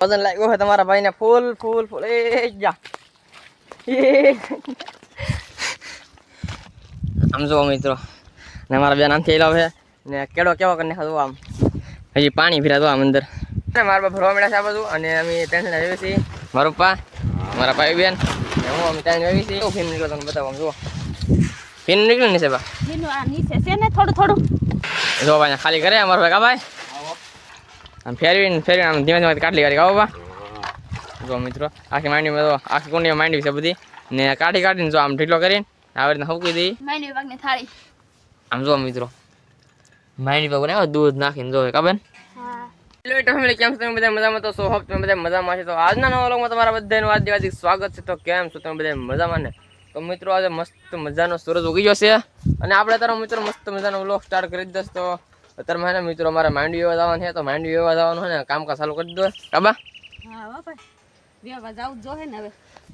વજન લાગ્યો છે તમારા ભાઈને ફૂલ ફૂલ ફૂલ. એ જા. આમ જુઓ મિત્રો. ને મારા બે નામ એલાવ છે. ને કેળો કેવો કરીને ખાધું આમ. હજી પાણી ભીરા આમ અંદર. ને મારા બાપ ભરવા મળ્યા છે આ બધું અને અમે ટેન્શન આવી છીએ. મારો પપ્પા મારા ભાઈ બેન. હું અમે ટેન્શન આવી છીએ. કેવું ફીન નીકળે તમને બતાવો જુઓ. ફીન નીકળે ને છે બા? આ નીચે છે ને થોડું થોડું. જો ભાઈ ખાલી કરે અમારો ભાઈ કા ભાઈ. આમ ફેરવીને ફેરવીને આમ ધીમે ધીમે કાઢલી કાઢી આવો બા જો મિત્રો આખી માંડીમાં તો આખી કુંડી માંડવી છે બધી. ને કાઢી કાઢીને જો આમ ઢીલો કરીને આવી રીતના હવકી દઈ. માંડવી વિભાગની થાળી. આમ જો મિત્રો માંડવી પાક બનાવો દૂધ નાખીને જો કાબેન હેલો એટલે ફેમિલી કેમ છો? તમે બધા મજામાં તો સો હોપ તમે બધા મજામાં છે તો આજના નવા લોકમાં તમારા બધાનું હાર્દિક સ્વાગત છે. તો કેમ છો? તમે બધા મજામાં ને? તો મિત્રો આજે મસ્ત મજાનો સૂરજ ઉગી ગયો છે. અને આપણે તારો મિત્રો મસ્ત મજાનો વ્લોગ સ્ટાર્ટ કરી દઈશ. તો અત્યારે મને મિત્રો મારે માંડવી એવા જવાનું છે તો માંડવી એવા જવાનું છે ને કામકાજ ચાલુ કરી દો. કાબા?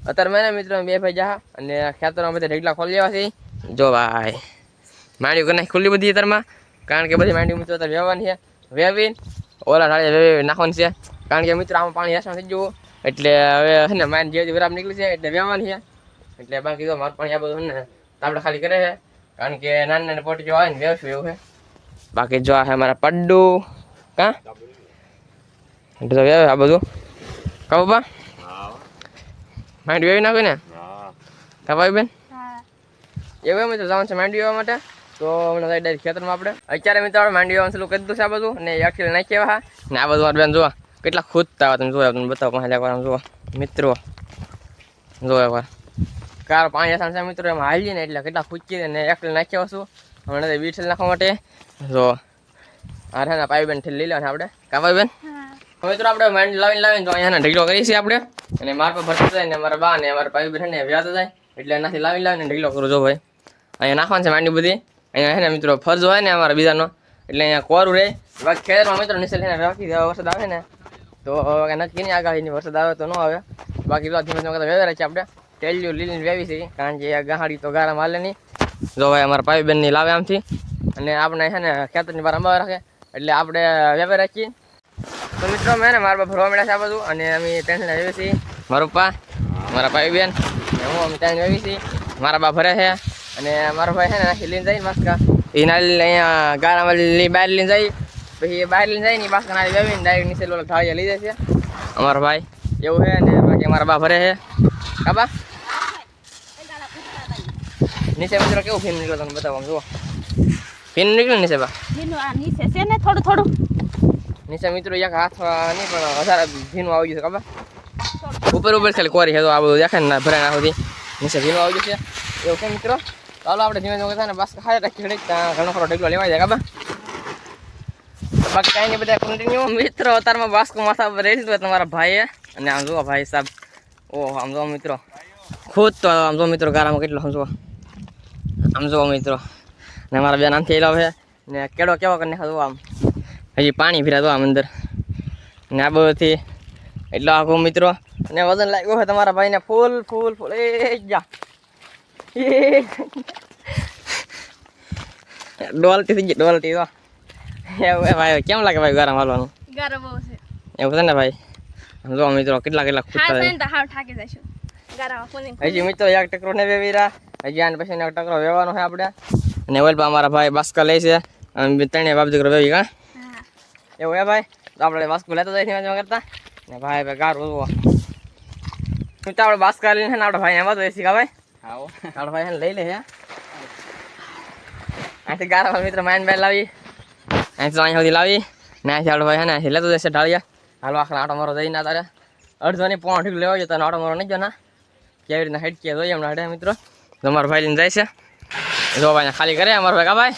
અત્યારે મેં મિત્રો બે ભાઈ જા અને ખેતરમાં બધા ઢેકલા ખોલી લેવા છે. જો ભાઈ માંડવી કરી ખુલ્લી બધી અત્યારમાં. કારણ કે બધી માંડવી મિત્રો અત્યારે વેવાની છે. વેવીને ઓલા ઢાળે વેવી નાખવાની છે. કારણ કે મિત્રો આમાં પાણી હેસમાં થઈ જવું એટલે હવે છે ને માઇન જે વિરામ નીકળી છે એટલે વેવાની છે. એટલે બાકી તો મારું પાણી આ બધું ને આપણે ખાલી કરે છે. કારણ કે નાની નાની પોટી જો આવે ને વેવશું એવું છે. બાકી જો આ છે મારા પડ્ડુ. કા? એટલે તો આ બધું. કહું બા માંડવી વેવી નાખ્યું ને? કપાવી બેન? એવું એમ તો જવાનું છે માંડવી વાવવા માટે. તો હમણાં સાઈડ ડાયરેક્ટ ખેતરમાં આપણે. અત્યારે મિત્રો આપણે માંડવી વાવવાનું ચાલુ કરી દીધું છે આ બધું. ને અખીલ નાખી આવ્યા ને આ બધું બેન જોવા કેટલા ખૂદતા આવે તમે જોયા તમને બતાવો પાંચ એકવાર જોવા મિત્રો જોયા એકવાર કાર પાંચ છે મિત્રો એમાં હાલી ને એટલે કેટલા ખૂચી ને એકલી નાખ્યા છું હમણાં વીઠેલ નાખવા માટે. જો આ છે ને પાઈ બેન લઈ લેવાના આપણે. કાપાઈ બેન હા. હવે મિત્રો આપણે માંડ લાવીને લાવીને તો અહીંયા ઢીકલો કરીએ છીએ આપણે. અને માર પર ભરતા જાય ને મારા બા ને મારા ભાઈ ને વ્યાતા જાય એટલે એનાથી લાવીને લાવીને ઢીલો કરું જો ભાઈ. અહીંયા નાખવાનું છે માંડી બધી. અહીંયા છે ને મિત્રો ફરજ હોય ને અમારા બીજાનો. એટલે અહીંયા કોરું રહે બાકી ખેતરમાં મિત્રો નિસલ લઈને રાખી દેવા વરસાદ આવે ને તો નક્કી નહીં આગાહીની વરસાદ આવે તો ન આવે. બાકી તો ધીમે ધીમે વેવે છે આપણે. ટેલિયું લીલીને વેવી છે. કારણ કે આ ગાહાડી તો ગારા માલે નહીં. જો ભાઈ અમારા ભાઈ બહેનની લાવે આમથી. અને આપણે છે ને ખેતરની બહાર અંબાવા રાખે. એટલે આપણે વેપાર રાખીએ. તો મિત્રો મેં ને મારા ભરવા મળ્યા છે આ બધું અને અમે ટેન્શન આવી છીએ. મારા પપ્પા, મારા ભાઈ બેન હું, અમે ત્યાં આવી છીએ. મારા બા ભરે છે. અને મારો ભાઈ છે ને નાખી લઈને જાય બાસ્કા એ નાલી અહીંયા ગાળામાં લઈ બહાર લઈને જાય. પછી બહાર લઈને જાય ને બાસ્કા નાલી વેવીને ડાયરેક્ટ નીચે ઓલા થાળીયા લઈ જાય છે. અમારો ભાઈ એવું છે ને બાકી અમારા બા ભરે છે. કાબા નીચે મિત્રો કેવું ફિલ્મ નીકળે તમને બતાવો, જુઓ. ફીન નીકળે નીચે બા? આ નીચે છે ને થોડું થોડું. નીચે મિત્રો એક હાથ નહીં પણ વધારે ભીનું આવી ગયું છે ખબર? ઉપર ઉપર ખાલી કોરી છે તો આ બધું દેખાય ને ભરાય નાખો નીચે ભીનું આવી ગયું છે. એવું છે મિત્રો? ચાલો આપણે ધીમે ધીમે થાય ને બસ ખાલી રાખી ઘડી ઘણો ખરો ઢગલો લેવાય જાય ખબર? બાકી કાંઈ નહીં બધા કન્ટિન્યુ મિત્રો અત્યારમાં બાસ્કો માથા પર રહી દીધું તમારા ભાઈએ. અને આમ જુઓ ભાઈ સાહેબ ઓહ આમ જુઓ મિત્રો. ખુદ તો આમ જુઓ મિત્રો ગારામાં કેટલો આમ જુઓ. આમ જુઓ મિત્રો. ને મારા બેન આમથી એલાવ છે. ને કેડો કેવો કરીને ખાધું આમ. હજી પાણી ભીરાતું આમ અંદર. ને આ બધુંથી એટલો આખો મિત્રો. ને વજન લાગ્યો હોય તમારા ભાઈને ફૂલ ફૂલ ફૂલ. એ જા. ડોલતી થઈ ગઈ ડોલતી તો. એવું ભાઈ કેમ લાગે ભાઈ ગરમ હાલવાનું? ગરમ બહુ છે. એવું છે ને ભાઈ? જો મિત્રો કેટલા કેટલા ખૂટતા હા તો હાવ ઠાકી જશું ગરમ ફૂલિંગ હજી મિત્રો એક ટકરો ને વેવીરા હજી આને પછી એક ટકરો વેવાનો છે આપણે. અને ઓલ અમારા ભાઈ બાસ્કા લે છે. અને ત્રણે બાપ દીકરો વેવી કા એવું હે ભાઈ? તો આપણે બાસ્કો લેતા જાય ધીમે કરતા. ને ભાઈ ભાઈ ગાર ઊભો. તો આપણે બાસ્કા લઈને આપણે ભાઈ એમાં તો એસી કા ભાઈ. આવો આપણે ભાઈ લઈ લે હે? અહીંથી ગારા મિત્ર માઇન બેન લાવી. અહીંથી અહીંયા સુધી લાવી. ને અહીંથી આપણે ભાઈ હે ને અહીંથી લેતો જશે ઢાળિયા. હાલો આખલા આટો મારો જઈ ના તારે. અડધો ની પોણ ઠીક લેવા જતો આટો મારો નહીં જો ના? કેવી રીતના હેડ કે જોઈએ હમણાં હડે મિત્રો? તમારો ભાઈ લઈને જાય છે. જો ભાઈ ખાલી કરે અમારો ભાઈ. કા ભાઈ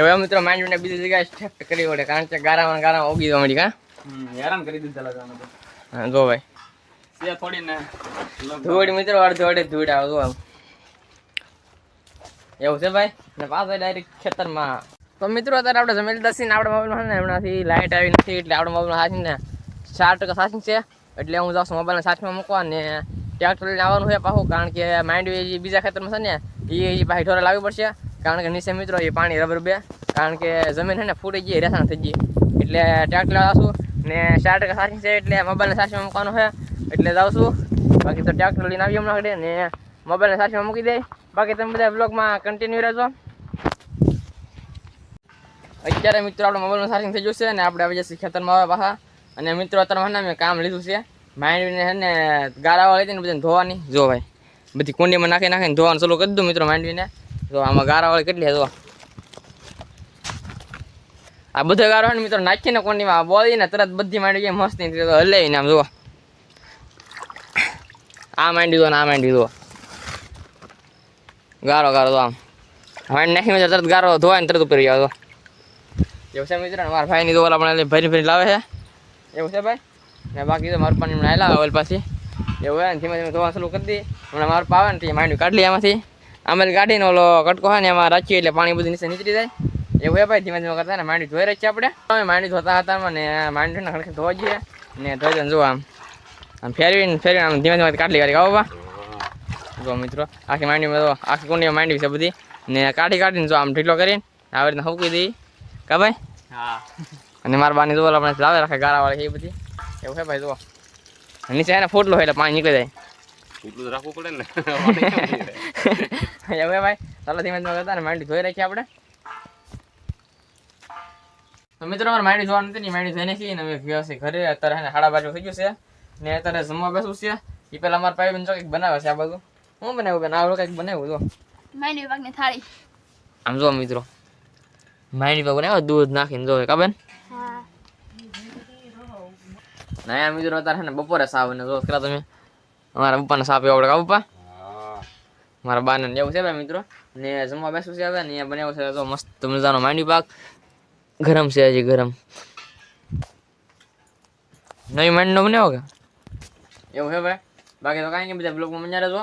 એવું મિત્રો માંડવીને બીજી જગ્યાએ શિફ્ટ કરી પડે કારણ કે ગારામાં ગારામાં ઓગી જવા મળી કા હેરાન કરી દીધા હા, જો ભાઈ. છે થોડી ને. ધૂળ મિત્રો અડધો અડધે ધૂળ આવે જો આમ. એવું છે ભાઈ? ને પાછો ડાયરેક્ટ ખેતરમાં. તો મિત્રો અત્યારે આપણે જમેલ દસી ને આપણા મોબાઈલમાં ને હમણાંથી લાઇટ આવી નથી એટલે આપણા મોબાઈલમાં સાચી ને ચાર ટકા સાચી છે. એટલે હું જાઉં છું મોબાઈલને સાચમાં મૂકવા ને ટ્રેક્ટર લઈને આવવાનું છે પાછું કારણ કે માંડવી જે બીજા ખેતરમાં છે ને એ પાછી ઢોરા લાવવી પડશે, કારણ કે નીચે મિત્રો એ પાણી રબર બે, કારણ કે જમીન છે ને ફૂટી ગઈ, રેસાણ થઈ ગઈ. એટલે ટ્રેક્ટર આવશું ને ચાર ટકા સાચી છે, એટલે મોબાઈલને સાચીમાં મૂકવાનું છે એટલે જાઉં બાકી તો ટ્રેક્ટર લઈને આવી હમણાં ઘડી ને મોબાઈલને સાચીમાં મૂકી દે. બાકી તમે બધા બ્લોગમાં કન્ટિન્યુ રહેજો. અત્યારે મિત્રો આપણે મોબાઈલનું ચાર્જિંગ થઈ જશે અને આપણે આવી જશે ખેતરમાં આવે પાછા. અને મિત્રો, અત્યારે મેં કામ લીધું છે. માંડવીને છે ને ગારાવા લીધી ને બધાને ધોવાની. જો ભાઈ. બધી કુંડીમાં નાખી નાખીને ધોવાનું ચાલુ કરી દઉં મિત્રો માંડવીને. તો આમાં ગારાવાળી કેટલી હતો આ બધો ગારો ને મિત્રો નાખીને કુંડીમાં બોલીને તરત બધી માંડવી મસ્ત હલે ને આમ જુઓ આ માંડી દો ને આ માંડી દો ગારો ગારો તો આમ. માંડી મિત્રો તરત ગારો ધોવાય ને તરત ઉપર જાવ તો એવું છે મિત્રો મારા ભાઈની ઓલા પણ ભરી ભરી લાવે છે. એવું છે ભાઈ? ને બાકી તો મારું પાણી આવેલા આવે પાછી. એવું હોય ને ધીમે ધીમે ધોવા ચાલુ કરી દઈએ હમણાં મારું પાવે ને માંડ્યું કાઢી લઈએ એમાંથી આમાં કાઢીને ઓલો કટકો હોય ને એમાં રાખીએ એટલે પાણી બધું નીચે નીકળી જાય. એવું હોય ભાઈ ધીમે ધીમે કરતા ને માંડવી ધોઈ રહી છે આપણે. અમે માંડવી ધોતા હતા ને માંડવીને ખડખે ધોવા જઈએ ને ધોઈ દઈને જો આમ. આમ ફેરવીને ફેરવીને આમ ધીમે ધીમે કાઢી કરી આવો જો મિત્રો આખી માંડીમાં તો આખી કુંડીમાં માંડવી છે બધી. ને કાઢી કાઢીને જો આમ ઢીલો કરીને આવી રીતના હૂકી દઈ કા ભાઈ? હા. અને મારા બાની જોવા આપણે લાવે રાખે ગારાવાળી એ બધી. એવું છે ભાઈ જુઓ. નીચે એને ફોટલો એટલે પાણી નીકળી જાય. એટલું રાખવું પડે ને. એવું ભાઈ ચાલો ધીમે ધીમે કરતા ને માંડી ધોઈ રાખીએ આપણે. તો મિત્રો અમારે માંડી ધોવાનું નથી ને માંડી ધોઈ નાખી ને હવે વ્યવસ્થિત ઘરે અત્યારે સાડા બાજુ થઈ ગયું છે. ને અત્યારે જમવા બેસવું છે. એ પેલા અમારા ભાઈ બેન જો કંઈક બનાવે છે આ બાજુ. હું બનાવ્યું બેન? આ કંઈક બનાવ્યું જો થાળી. આમ જો મિત્રો માંડી પર બનાવ્યો દૂધ નાખીને જો કા બેન હા ના મિત્રો છે ને બપોરે સાવ ને જો કરા તમે અમારા પપ્પાને સાપ એવો આપણે પપ્પા? મારા બાને એવું છે ભાઈ મિત્રો. ને જમવા બેસવું છે હવે, ને અહીંયા બનાવ્યો છે તો મસ્ત મજાનો માંડી પાક. ગરમ છે હજી ગરમ. નવી માંડનો બનાવો કે? એવું છે ભાઈ? બાકી તો કાંઈ નહીં, બધા બ્લોગમાં મજા રહેજો.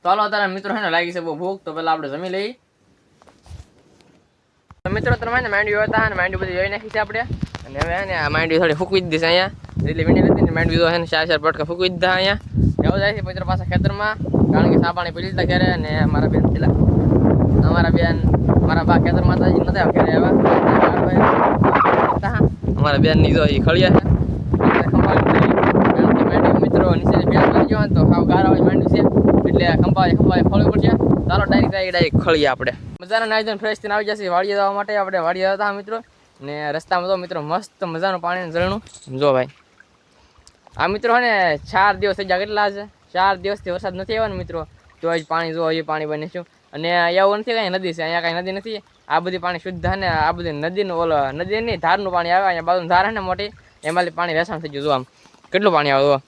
તો હાલો, અત્યારે મિત્રો છે ને લાગી છે બહુ ભૂખ, તો પેલા આપણે જમી લઈએ. મિત્રો તમે માંડ્યું હતા અને માંડવી બધું જોઈ નાખી છે આપણે. અને હવે ને આ માંડવી થોડી ફૂકવી જ દીધી અહીંયા. એટલે વીણી નથી ને માંડવી તો ને ચાર ચાર પટકા ફૂકવી દીધા અહીંયા. જવું જાય છે મિત્રો પાછા ખેતરમાં. કારણ કે સાપાણી પી લીધા ઘરે અને મારા બેન પેલા. અમારા બેન, મારા બા ખેતરમાં હતા હજી નથી ઘરે આવ્યા. અમારા બેનની જો એ ખળિયા છે. મિત્રો નીચેની બેન લઈ ગયો તો છે. એટલે ખંભાળી ખંભાળી ફળવી પડશે. ચાલો ડાયરેક્ટ ડાયરેક્ટ ખળીએ આપણે. મજાના નાઈ ફ્રેશ થઈને આવી જશે વાડીએ જવા માટે. આપણે વાડીએ હતા મિત્રો. ને રસ્તામાં તો મિત્રો મસ્ત મજાનું પાણીનું ઝરણું. જો ભાઈ, આ મિત્રો હે ને ચાર દિવસ થઈ ગયા કેટલા છે? ચાર દિવસથી વરસાદ નથી આવ્યો ને મિત્રો. તો હજી પાણી જો એ પાણી બને છું અને એવું નથી કાંઈ નદી છે, અહીંયા કાંઈ નદી નથી. આ બધી પાણી શુદ્ધ અને આ બધી નદીનું ઓલો નદી નહીં ધારનું પાણી આવે, અહીંયા બાજુ ધાર ને મોટી, એમાંથી પાણી વેસાણ થઈ ગયું, જો આમ. કેટલું પાણી આવે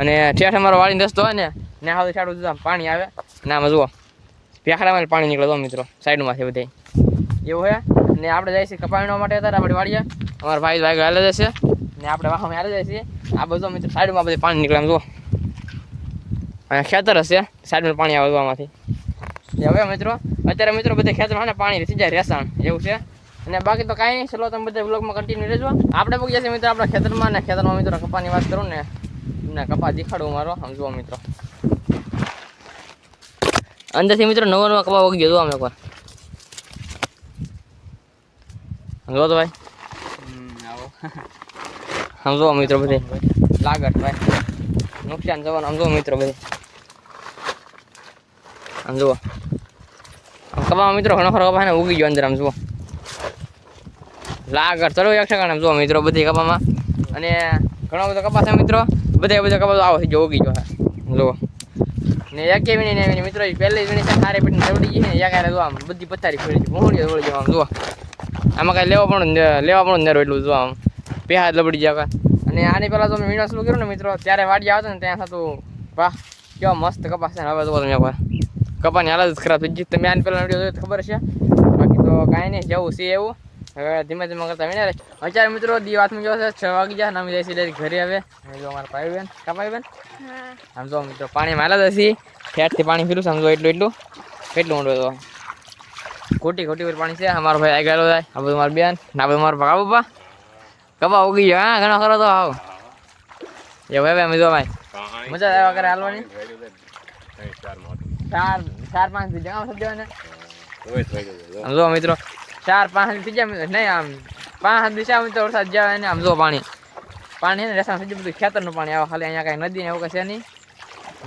અને ઠેઠ અમારો વાળી રસ્તો હોય ને ને હાલ છાડું જુઓ પાણી આવે. ને આમાં જુઓ પ્યાખડામાં પાણી નીકળે તો મિત્રો, સાઈડમાંથી બધે એવું હે? ને આપણે જાય છે કપાણવા માટે અત્યારે આપણે વાળીએ અમારા ભાઈ ભાઈ હાલે જશે. ને આપણે વાહમાં હાલે જાય છીએ. આ બધું મિત્રો સાઈડમાં બધી પાણી નીકળે જો અને ખેતર હશે, સાઈડમાં પાણી આવે આમાંથી હવે મિત્રો, અત્યારે મિત્રો બધે ખેતરમાં પાણી થઈ જાય રેસાણ, એવું છે. અને બાકી તો કાંઈ નહીં, ચલો તમે બધા બ્લોગમાં કન્ટિન્યુ રહેજો. આપણે પગ જશે મિત્રો આપણા ખેતરમાં ને ખેતરમાં મિત્રો કપાની વાત કરું ને, તમને કપા દેખાડું મારો સમજો મિત્રો. અંદરથી મિત્રો નવો નવો કપા વગી ગયો અમે એકવાર. જો તો ભાઈ? સમજો મિત્રો બધે. લાગટ ભાઈ. નુકસાન જવાનું આમ જુઓ મિત્રો બધે. આમ જુઓ. આમ મિત્રો ઘણો ખરો કપા ઉગી ગયો અંદર આમ જુઓ. લાગટ ચલો એક સેકન્ડ આમ જુઓ મિત્રો બધી કપામાં અને ઘણો બધો કપાસ મિત્રો. બધા બધા કપાસ આવો થઈ ગયો ઉગી ગયો છે. જુઓ. ને એક ને મિત્રો પહેલી છે સારી પીટીને ચવડી ગઈ ને એક આમ બધી પથારી ફરી ગઈ મોહણી દોડી જવા જુઓ. આમાં કાંઈ લેવા પણ લેવા પણ નરો એટલું જો આમ. પેહા લબડી જાય અને આની પહેલાં તો મેં વીણો શરૂ કર્યું ને મિત્રો ત્યારે વાડી આવતો ને ત્યાં થતું વાહ કેવો મસ્ત કપાસ છે હવે તો તમે કપાની હાલત જ ખરાબ થઈ ગઈ. તમે આની પહેલાં વીડિયો જોયો ખબર છે. બાકી તો કાંઈ નહીં જવું છે એવું. હવે ધીમે ધીમે કરતા વીણે અત્યારે મિત્રો દી વાતમાં જો છે છ વાગી જાય ને અમે જઈશું direct ઘરે હવે. જો અમારા ભાઈ બેન કા ભાઈ બેન? આમ જો મિત્રો પાણી માલા જશે ઠેઠથી પાણી ફીરું સમજો એટલું એટલું. કેટલું ઊંડું તો ખોટી ખોટી પર પાણી છે. અમારો ભાઈ આગળ જાય. આ બધું મારું બેન. ના બધું મારું પકા પપ્પા. કપા ઉગી ગયો હા? ઘણો ખરો તો આવો. એ ભાઈ ભાઈ જો ભાઈ મજા આવ્યા કરે હાલવાની? ચાર ચાર પાંચથી જવા આમ મિત્રો ચાર પાંચથી જાય મિત્રો. નહીં આમ પાંચ દિશા મિત્રો વરસાદ જાય ને આમ જો પાણી. પાણી ને રસ્તા સીધું બધું ખેતરનું પાણી. આવે ખાલી અહીંયા કાંઈ નદી ને એવું કશે નહીં.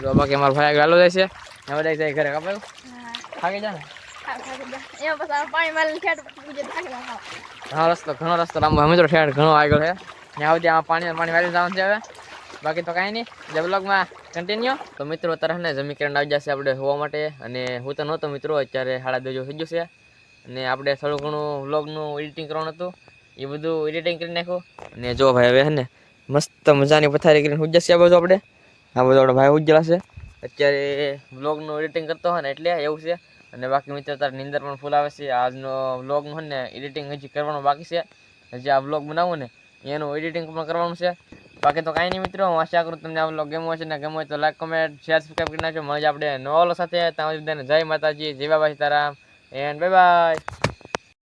જો બાકી અમારો ભાઈ હાલો જાય છે. હવે જાય ઘરે કપાયું થાકી જાય ને? ઘણો રસ્તો ઘણો રસ્તો લાંબો. મિત્રો ઠેઠ ઘણો આગળ છે ત્યાં સુધી આ પાણી પાણી વાળી જવાનું બાકી તો કાંઈ નહીં. જે બ્લોગમાં કન્ટિન્યુ તો મિત્રો અત્યારે ને જમી કરંડ આવી જશે આપણે હોવા માટે. અને હું તો નહોતો મિત્રો, અત્યારે સાડા દોજો થઈ ગયું છે. અને આપણે થોડું ઘણું વ્લોગનું એડિટિંગ કરવાનું હતું. એ બધું એડિટિંગ કરી નાખ્યું. અને જો ભાઈ હવે હે મસ્ત મજાની પથારી કરીને હું જશે આ બધું આપણે. આ બધું આપણે ભાઈ છે અત્યારે વ્લોગનું એડિટિંગ કરતો હોય ને એટલે એવું છે. અને બાકી મિત્રો તારે નીંદર પણ ફૂલ આવે છે. આજનો વ્લોગનું છે ને એડિટિંગ હજી કરવાનું બાકી છે. હજી આ વ્લોગ બનાવું ને, એનું એડિટિંગ પણ કરવાનું છે. બાકી તો કાંઈ નહીં મિત્રો, હું આશા કરું તમને આ વ્લોગ ગમ્યો છે ને ગમ્યો હોય તો લાઈક કમેન્ટ શેર સબસ્ક્રાઈબ કરી નાખજો. મળે આપણે નવા સાથે. ત્યાં બધાને જય માતાજી, જય બાબા સીતારામ એન્ડ બાય બાય